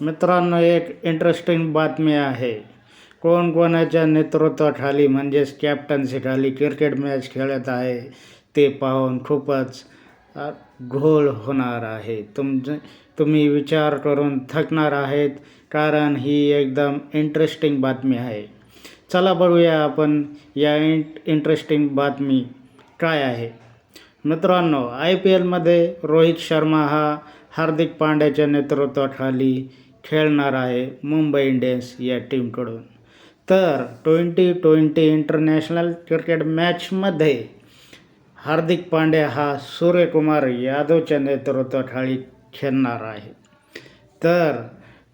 मित्रांनो एक इंटरेस्टिंग बातमी आहे. कोण कोणाच्या नेतृत्वाखाली म्हणजेच कॅप्टन्सीखाली क्रिकेट मॅच खेळत आहे ते पाहून खूपच घोळ होणार आहे. तुमचे तुम्ही विचार करून थकणार आहेत कारण ही एकदम इंटरेस्टिंग बातमी आहे. चला बघूया आपण या इंट इंटरेस्टिंग बातमी काय आहे. मित्रांनो आय पी एलमध्ये रोहित शर्मा हा हार्दिक पांड्याच्या नेतृत्वाखाली खेळणार आहे मुंबई इंडियन्स या टीमकडून. तर ट्वेंटी ट्वेंटी इंटरनॅशनल क्रिकेट मॅचमध्ये हार्दिक पांड्या हा सूर्यकुमार यादवच्या नेतृत्वाखाली खेळणार आहे. तर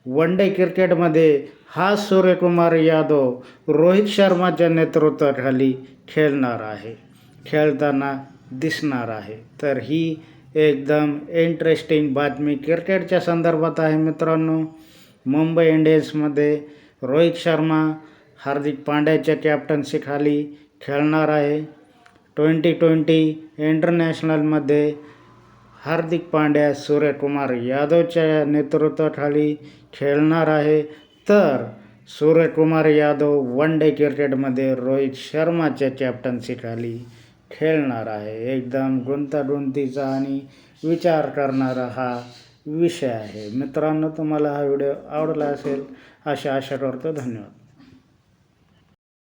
वन डे क्रिकेटमध्ये हा सूर्यकुमार यादव रोहित शर्माच्या नेतृत्वाखाली खेळणार आहे. खेळताना दिसणार आहे. तर ही एकदम इंटरेस्टिंग बातमी. क्रिकेटच्या संदर्भात आहे मित्रांनो मुंबई इंडियन्समध्ये रोहित शर्मा हार्दिक पांड्याच्या कॅप्टन्सीखाली खेळणार आहे. ट्वेंटी ट्वेंटी इंटरनॅशनलमध्ये हार्दिक पांड्या सूर्यकुमार यादवच्या नेतृत्वाखाली खेळणार आहे. तर सूर्यकुमार यादव वन डे क्रिकेटमध्ये रोहित शर्माच्या कॅप्टन्सीखाली खेळणार आहे. एकदम गुंतागुंतीचा आणि विचार करणारा हा विषय आहे. मित्रांनो तुम्हाला हा व्हिडिओ आवडला असेल अशा आशा करतो. धन्यवाद.